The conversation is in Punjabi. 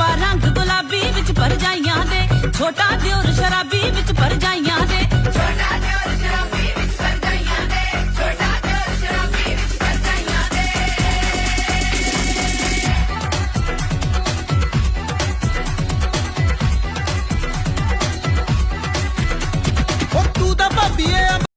ਰੰਗ ਗੁਲਾਬੀ ਵਿੱਚ ਪਰਜਾਈਆਂ ਦੇ ਛੋਟਾ ਦਿਓਰ ਸ਼ਰਾਬੀ ਵਿੱਚ ਪਰਜਾਈਆਂ ਦੇ